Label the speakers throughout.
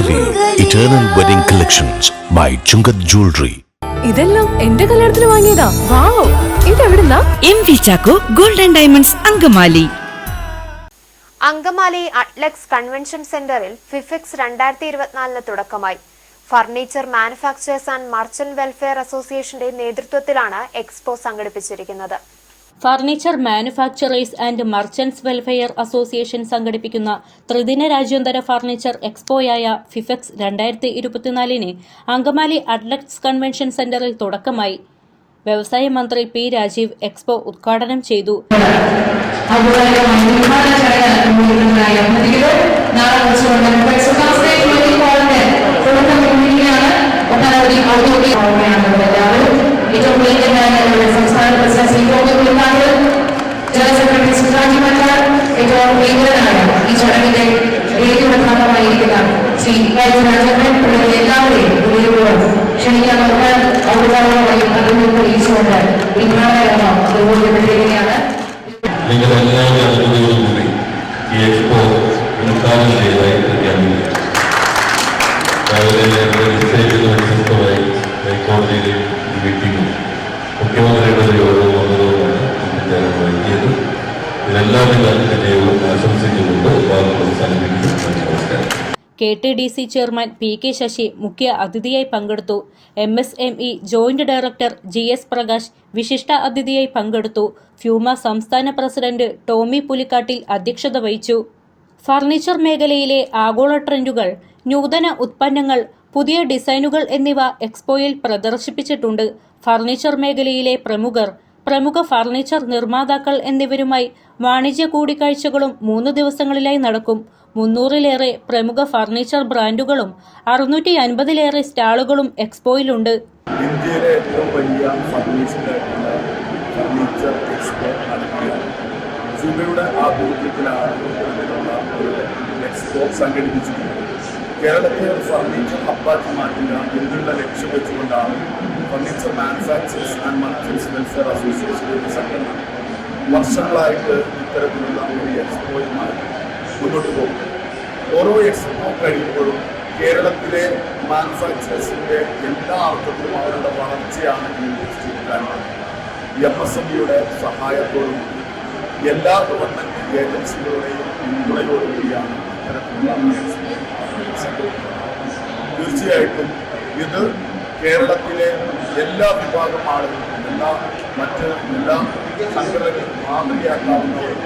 Speaker 1: Angamaly eternal wedding collections by Chungath jewellery
Speaker 2: ഇതെല്ലാം എന്റെ കല്യാണത്തിന് വാങ്ങിയതാ. Wow ഇതെവിടുന്നാ?
Speaker 3: M V Chacko golden diamonds Angamaly
Speaker 4: Angamaly Adlux convention സെന്ററിൽ ഫിഫെക്സ് രണ്ടായിരത്തി ഇരുപത്തിനാലിന് തുടക്കമായി. Furniture manufactures and merchant welfare അസോസിയേഷന്റെ നേതൃത്വത്തിലാണ് എക്സ്പോ സംഘടിപ്പിച്ചിരിക്കുന്നത്.
Speaker 5: Furniture manufacturers and merchants welfare association സംഘടിപ്പിക്കുന്ന ത്രിദിന രാജ്യാന്തര ഫർണിച്ചർ എക്സ്പോയായ ഫിഫെക്സ് രണ്ടായിരത്തി ഇരുപത്തിനാലിന് അങ്കമാലി അഡ്ലക്സ് കൺവെൻഷൻ സെന്ററിൽ തുടക്കമായി. വ്യവസായ മന്ത്രി പി രാജീവ് എക്സ്പോ ഉദ്ഘാടനം ചെയ്തു.
Speaker 6: നാളെ രാജേന്ദ്രൻ തുടങ്ങിയ എല്ലാവരെയും ഉയരുമ്പോൾ ക്ഷണിക്കാൻ ഔപചാരികമായി അതിർത്തി അറിയിച്ചുകൊണ്ട് നിങ്ങൾ നിർവഹിക്കപ്പെട്ടിരിക്കുകയാണ്
Speaker 7: നിങ്ങളെല്ലാവരും അനുമതിയോടുകൂടി ഈ എക്സ്പോ ഉദ്ഘാടനം ചെയ്തതായി പ്രഖ്യാപിക്കുന്നു രാവിലെ നിശ്ചയിക്കുന്നതനുസരിച്ചമായി ഹൈക്കോടതിയിലെ ഈ മീറ്റിംഗും മുഖ്യമന്ത്രിയുടെ ഒരു യോഗവും വന്നതുമാണ് എത്തിച്ചേരാൻ വൈകിയത് ഇതിനെല്ലാവിധ വിജയവും ആശംസിച്ചുകൊണ്ട്
Speaker 5: K T D C chairman P K Sasi മുഖ്യ അതിഥിയായി പങ്കെടുത്തു. M S M E joint director G S Prakash വിശിഷ്ട അതിഥിയായി പങ്കെടുത്തു. ഫ്യൂമ സംസ്ഥാന പ്രസിഡന്റ് ടോമി പുലിക്കാട്ടിൽ അധ്യക്ഷത വഹിച്ചു. ഫർണിച്ചർ മേഖലയിലെ ആഗോള ട്രെൻഡുകൾ നൂതന ഉത്പന്നങ്ങൾ പുതിയ ഡിസൈനുകൾ എന്നിവ എക്സ്പോയിൽ പ്രദർശിപ്പിച്ചിട്ടുണ്ട്. ഫർണിച്ചർ മേഖലയിലെ പ്രമുഖർ പ്രമുഖ ഫർണിച്ചർ നിർമ്മാതാക്കൾ എന്നിവരുമായി വാണിജ്യ കൂടിക്കാഴ്ചകളും മൂന്ന് ദിവസങ്ങളിലായി നടക്കും. മുന്നൂറിലേറെ പ്രമുഖ ഫർണിച്ചർ ബ്രാൻഡുകളും അറുന്നൂറ്റി അൻപതിലേറെ സ്റ്റാളുകളും എക്സ്പോയിലുണ്ട്.
Speaker 8: ഇന്ത്യയിലെ ഏറ്റവും വലിയ ഫർണിച്ചർ എക്സ്പോ നടക്കുകയാണ് ഇത്തരത്തിലുള്ള ഒരു എക്സ്പോ സംഘടിപ്പിച്ചിട്ടുള്ളത് ഫർണിച്ചർ ഹബ്ബാക്കി മാറ്റുക എന്നുള്ള ലക്ഷ്യം വെച്ചുകൊണ്ടാണ് furniture manufactures and merchants welfare association സംഘടന. വർഷങ്ങളായിട്ട് ഇത്തരത്തിലുള്ള ഒരു എക്സ്പോയുമായി മുന്നോട്ട് പോകും. ഓരോ എക്സ്പോ കഴിയുമ്പോഴും കേരളത്തിലെ മാനുഫാക്ചറേഴ്സിന്റെ എല്ലാ അർത്ഥത്തിലും അവരുടെ വളർച്ചയാണ് ഈ എം എസ് എം ഇയുടെ സഹായത്തോടും എല്ലാ ഗവൺമെന്റ് ഏജൻസികളുടെയും പിന്തുണയോടുകൂടിയാണ് കൂടിയാണ് തീർച്ചയായിട്ടും ഇത് കേരളത്തിലെ എല്ലാ വിഭാഗം ആളുകൾക്കും എല്ലാ മറ്റ് എല്ലാ സംഘടനകളും മാതൃകയാക്കാവുന്ന ഒരു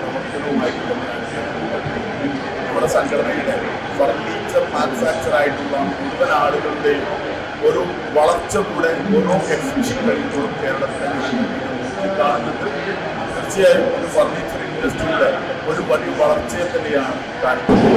Speaker 8: നമ്മുടെ സംഘടനയുടെ ഫർണിച്ചർ മാനുഫാക്ചർ ആയിട്ടുള്ള മുഴുവൻ ആളുകളുടെയും ഒരു വളർച്ച കൂടെ ഓരോ എക്സിബിഷൻ കഴിയുമ്പോഴും കേരളത്തിലെ കാണുന്നുണ്ട്. തീർച്ചയായും ഒരു ഫർണിച്ചർ ഇൻഡസ്ട്രിയുടെ ഒരു വലിയ വളർച്ചയെ തന്നെയാണ് കാണിക്കുന്നത്.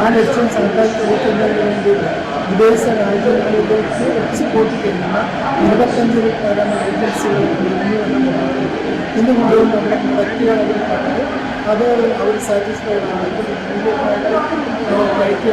Speaker 9: ആ ലക്ഷ്യം സാക്ഷാത്കരിക്കുന്നതിന് വേണ്ടി విదేశ రైతులకి వచ్చి పోటీకి వెళ్ళినా ఇరవత్తంజు రూపాయల ఏజెన్సీలు இன்னும் ஒரு நம்மளுக்கு பக்தியோட இருப்பாங்க அதோடு அவர் சாட்டிஸ்ஃபைட் ஆகும் பைக்கு